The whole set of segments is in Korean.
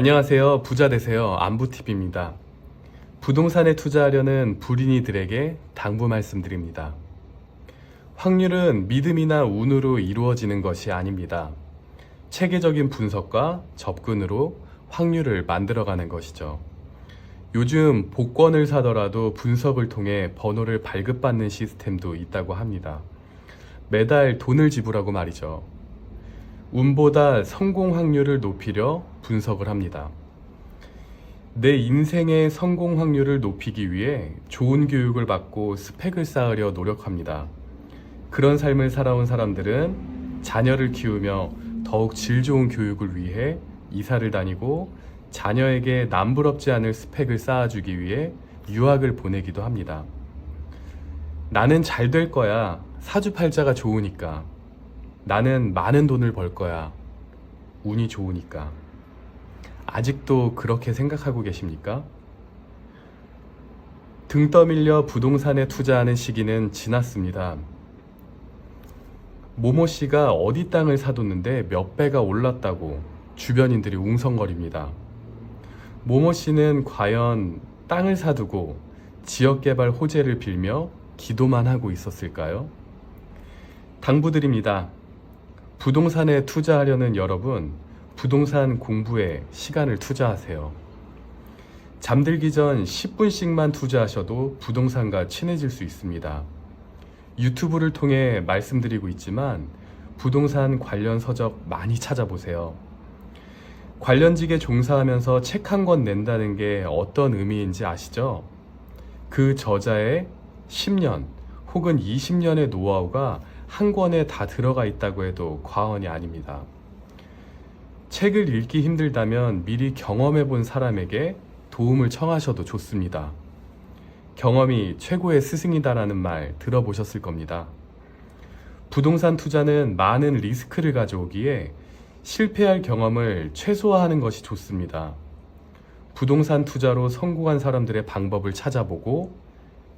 안녕하세요. 부자 되세요. 안부TV입니다. 부동산에 투자하려는 불인이들에게 당부 말씀드립니다. 확률은 믿음이나 운으로 이루어지는 것이 아닙니다. 체계적인 분석과 접근으로 확률을 만들어가는 것이죠. 요즘 복권을 사더라도 분석을 통해 번호를 발급받는 시스템도 있다고 합니다. 매달 돈을 지불하고 말이죠. 운보다 성공 확률을 높이려 분석을 합니다. 내 인생의 성공 확률을 높이기 위해 좋은 교육을 받고 스펙을 쌓으려 노력합니다. 그런 삶을 살아온 사람들은 자녀를 키우며 더욱 질 좋은 교육을 위해 이사를 다니고 자녀에게 남부럽지 않을 스펙을 쌓아주기 위해 유학을 보내기도 합니다. 나는 잘 될 거야. 사주팔자가 좋으니까. 나는 많은 돈을 벌 거야. 운이 좋으니까. 아직도 그렇게 생각하고 계십니까? 등 떠밀려 부동산에 투자하는 시기는 지났습니다. 모모 씨가 어디 땅을 사뒀는데 몇 배가 올랐다고 주변인들이 웅성거립니다. 모모 씨는 과연 땅을 사두고 지역 개발 호재를 빌며 기도만 하고 있었을까요? 당부드립니다. 부동산에 투자하려는 여러분, 부동산 공부에 시간을 투자하세요. 잠들기 전 10분씩만 투자하셔도 부동산과 친해질 수 있습니다. 유튜브를 통해 말씀드리고 있지만 부동산 관련 서적 많이 찾아보세요. 관련직에 종사하면서 책 한 권 낸다는 게 어떤 의미인지 아시죠? 그 저자의 10년 혹은 20년의 노하우가 한 권에 다 들어가 있다고 해도 과언이 아닙니다. 책을 읽기 힘들다면 미리 경험해 본 사람에게 도움을 청하셔도 좋습니다. 경험이 최고의 스승이다라는 말 들어보셨을 겁니다. 부동산 투자는 많은 리스크를 가져오기에 실패할 경험을 최소화하는 것이 좋습니다. 부동산 투자로 성공한 사람들의 방법을 찾아보고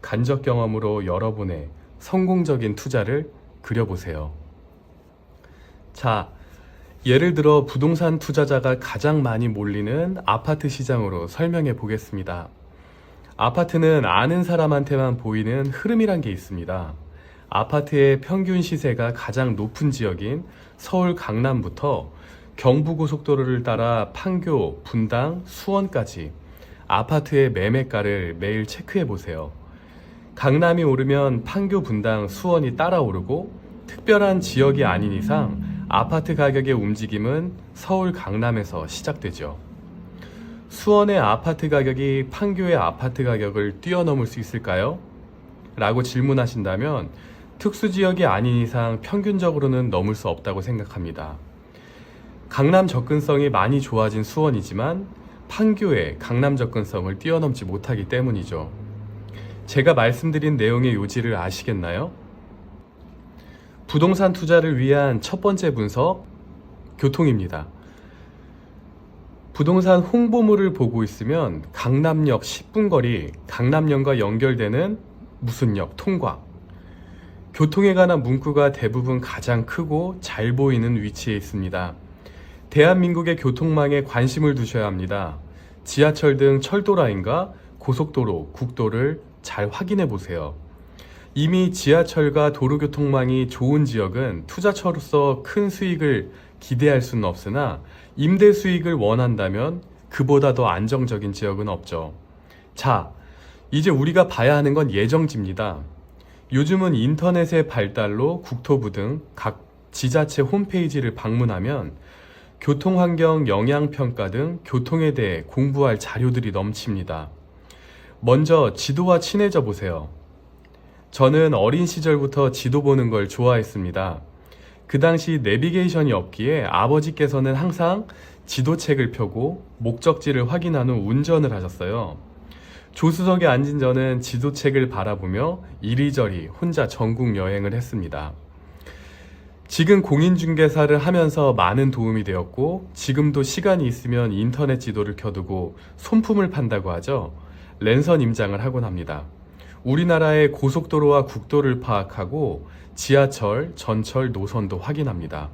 간접 경험으로 여러분의 성공적인 투자를 그려보세요. 자, 예를 들어 부동산 투자자가 가장 많이 몰리는 아파트 시장으로 설명해 보겠습니다. 아파트는 아는 사람한테만 보이는 흐름이란 게 있습니다. 아파트의 평균 시세가 가장 높은 지역인 서울 강남부터 경부고속도로를 따라 판교, 분당, 수원까지 아파트의 매매가를 매일 체크해 보세요. 강남이 오르면 판교, 분당, 수원이 따라 오르고 특별한 지역이 아닌 이상 아파트 가격의 움직임은 서울 강남에서 시작되죠. 수원의 아파트 가격이 판교의 아파트 가격을 뛰어넘을 수 있을까요? 라고 질문하신다면 특수 지역이 아닌 이상 평균적으로는 넘을 수 없다고 생각합니다. 강남 접근성이 많이 좋아진 수원이지만 판교의 강남 접근성을 뛰어넘지 못하기 때문이죠. 제가 말씀드린 내용의 요지를 아시겠나요? 부동산 투자를 위한 첫 번째 분석, 교통입니다. 부동산 홍보물을 보고 있으면 강남역 10분 거리, 강남역과 연결되는 무슨 역 통과. 교통에 관한 문구가 대부분 가장 크고 잘 보이는 위치에 있습니다. 대한민국의 교통망에 관심을 두셔야 합니다. 지하철 등 철도 라인과 고속도로, 국도를 잘 확인해 보세요. 이미 지하철과 도로교통망이 좋은 지역은 투자처로서 큰 수익을 기대할 수는 없으나 임대 수익을 원한다면 그보다 더 안정적인 지역은 없죠. 자, 이제 우리가 봐야 하는 건 예정지입니다. 요즘은 인터넷의 발달로 국토부 등 각 지자체 홈페이지를 방문하면 교통환경 영향평가 등 교통에 대해 공부할 자료들이 넘칩니다. 먼저 지도와 친해져 보세요. 저는 어린 시절부터 지도 보는 걸 좋아했습니다. 그 당시 내비게이션이 없기에 아버지께서는 항상 지도책을 펴고 목적지를 확인한 후 운전을 하셨어요. 조수석에 앉은 저는 지도책을 바라보며 이리저리 혼자 전국 여행을 했습니다. 지금 공인중개사를 하면서 많은 도움이 되었고 지금도 시간이 있으면 인터넷 지도를 켜두고 손품을 판다고 하죠. 랜선 임장을 하곤 합니다. 우리나라의 고속도로와 국도를 파악하고 지하철, 전철 노선도 확인합니다.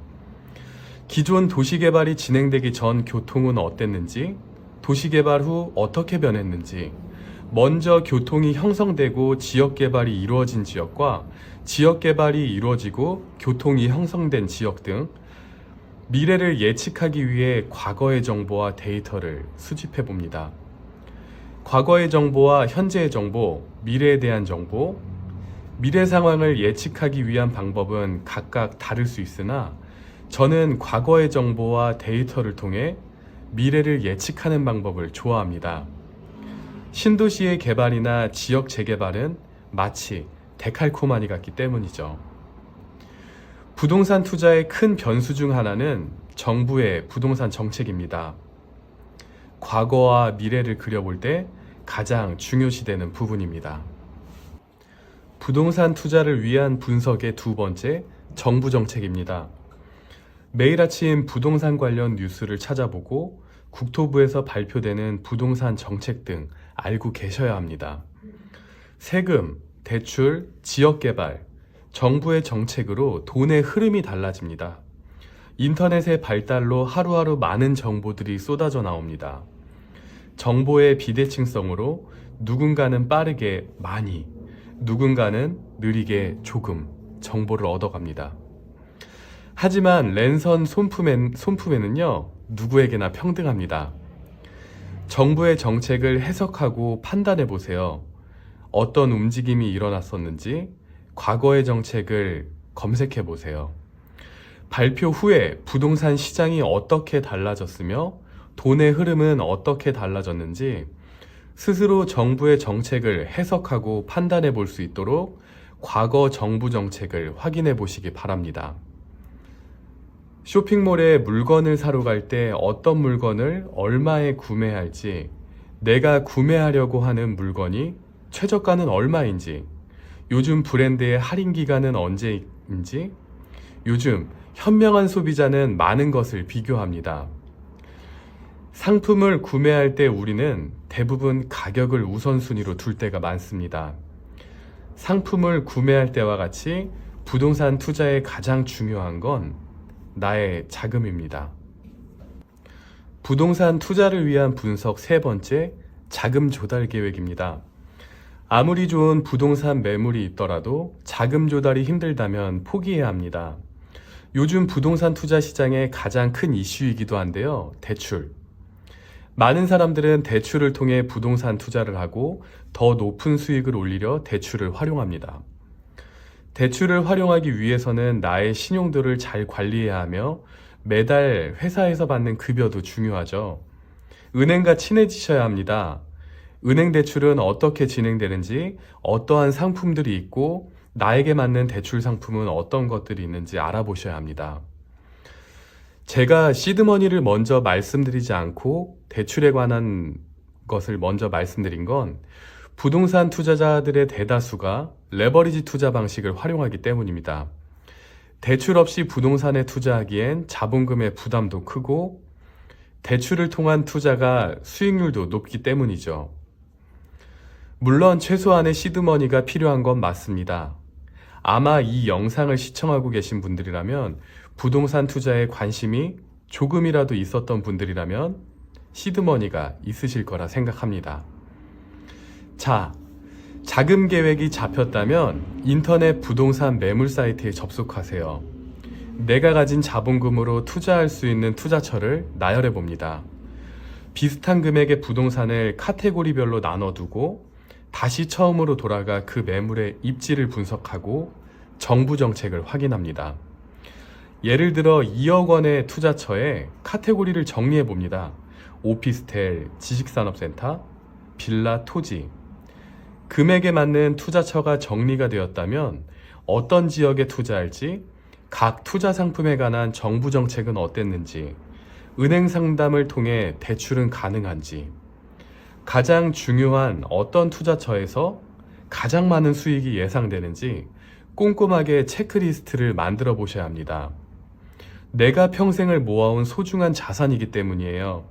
기존 도시개발이 진행되기 전 교통은 어땠는지, 도시개발 후 어떻게 변했는지, 먼저 교통이 형성되고 지역개발이 이루어진 지역과 지역개발이 이루어지고 교통이 형성된 지역 등 미래를 예측하기 위해 과거의 정보와 데이터를 수집해 봅니다. 과거의 정보와 현재의 정보, 미래에 대한 정보, 미래 상황을 예측하기 위한 방법은 각각 다를 수 있으나 저는 과거의 정보와 데이터를 통해 미래를 예측하는 방법을 좋아합니다. 신도시의 개발이나 지역 재개발은 마치 데칼코마니 같기 때문이죠. 부동산 투자의 큰 변수 중 하나는 정부의 부동산 정책입니다. 과거와 미래를 그려볼 때 가장 중요시되는 부분입니다. 부동산 투자를 위한 분석의 두 번째, 정부 정책입니다. 매일 아침 부동산 관련 뉴스를 찾아보고 국토부에서 발표되는 부동산 정책 등 알고 계셔야 합니다. 세금, 대출, 지역개발, 정부의 정책으로 돈의 흐름이 달라집니다. 인터넷의 발달로 하루하루 많은 정보들이 쏟아져 나옵니다. 정보의 비대칭성으로 누군가는 빠르게 많이, 누군가는 느리게 조금 정보를 얻어갑니다. 하지만 랜선 손품엔, 손품에는요, 누구에게나 평등합니다. 정부의 정책을 해석하고 판단해 보세요. 어떤 움직임이 일어났었는지 과거의 정책을 검색해 보세요. 발표 후에 부동산 시장이 어떻게 달라졌으며 돈의 흐름은 어떻게 달라졌는지 스스로 정부의 정책을 해석하고 판단해 볼 수 있도록 과거 정부 정책을 확인해 보시기 바랍니다. 쇼핑몰에 물건을 사러 갈 때 어떤 물건을 얼마에 구매할지, 내가 구매하려고 하는 물건이 최저가는 얼마인지, 요즘 브랜드의 할인 기간은 언제인지, 요즘 현명한 소비자는 많은 것을 비교합니다. 상품을 구매할 때 우리는 대부분 가격을 우선순위로 둘 때가 많습니다. 상품을 구매할 때와 같이 부동산 투자에 가장 중요한 건 나의 자금입니다. 부동산 투자를 위한 분석 세 번째, 자금 조달 계획입니다. 아무리 좋은 부동산 매물이 있더라도 자금 조달이 힘들다면 포기해야 합니다. 요즘 부동산 투자 시장의 가장 큰 이슈이기도 한데요. 대출. 많은 사람들은 대출을 통해 부동산 투자를 하고 더 높은 수익을 올리려 대출을 활용합니다. 대출을 활용하기 위해서는 나의 신용도를 잘 관리해야 하며 매달 회사에서 받는 급여도 중요하죠. 은행과 친해지셔야 합니다. 은행 대출은 어떻게 진행되는지, 어떠한 상품들이 있고, 나에게 맞는 대출 상품은 어떤 것들이 있는지 알아보셔야 합니다. 제가 시드머니를 먼저 말씀드리지 않고 대출에 관한 것을 먼저 말씀드린 건 부동산 투자자들의 대다수가 레버리지 투자 방식을 활용하기 때문입니다. 대출 없이 부동산에 투자하기엔 자본금의 부담도 크고 대출을 통한 투자가 수익률도 높기 때문이죠. 물론 최소한의 시드머니가 필요한 건 맞습니다. 아마 이 영상을 시청하고 계신 분들이라면 부동산 투자에 관심이 조금이라도 있었던 분들이라면 시드머니가 있으실 거라 생각합니다. 자, 자금 계획이 잡혔다면 인터넷 부동산 매물 사이트에 접속하세요. 내가 가진 자본금으로 투자할 수 있는 투자처를 나열해 봅니다. 비슷한 금액의 부동산을 카테고리별로 나눠두고 다시 처음으로 돌아가 그 매물의 입지를 분석하고 정부 정책을 확인합니다. 예를 들어 2억 원의 투자처에 카테고리를 정리해 봅니다. 오피스텔, 지식산업센터, 빌라, 토지. 금액에 맞는 투자처가 정리가 되었다면 어떤 지역에 투자할지, 각 투자 상품에 관한 정부 정책은 어땠는지, 은행 상담을 통해 대출은 가능한지, 가장 중요한 어떤 투자처에서 가장 많은 수익이 예상되는지 꼼꼼하게 체크리스트를 만들어 보셔야 합니다. 내가 평생을 모아온 소중한 자산이기 때문이에요.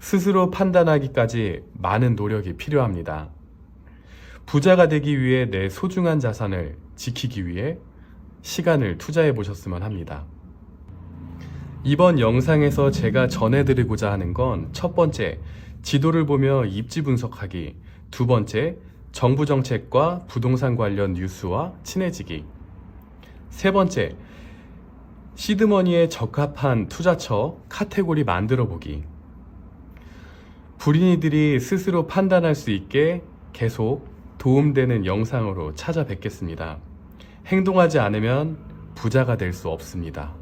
스스로 판단하기까지 많은 노력이 필요합니다. 부자가 되기 위해 내 소중한 자산을 지키기 위해 시간을 투자해 보셨으면 합니다. 이번 영상에서 제가 전해드리고자 하는 건 첫 번째, 지도를 보며 입지 분석하기. 두 번째, 정부 정책과 부동산 관련 뉴스와 친해지기. 세 번째, 시드머니에 적합한 투자처 카테고리 만들어 보기. 불인이들이 스스로 판단할 수 있게 계속 도움되는 영상으로 찾아뵙겠습니다. 행동하지 않으면 부자가 될 수 없습니다.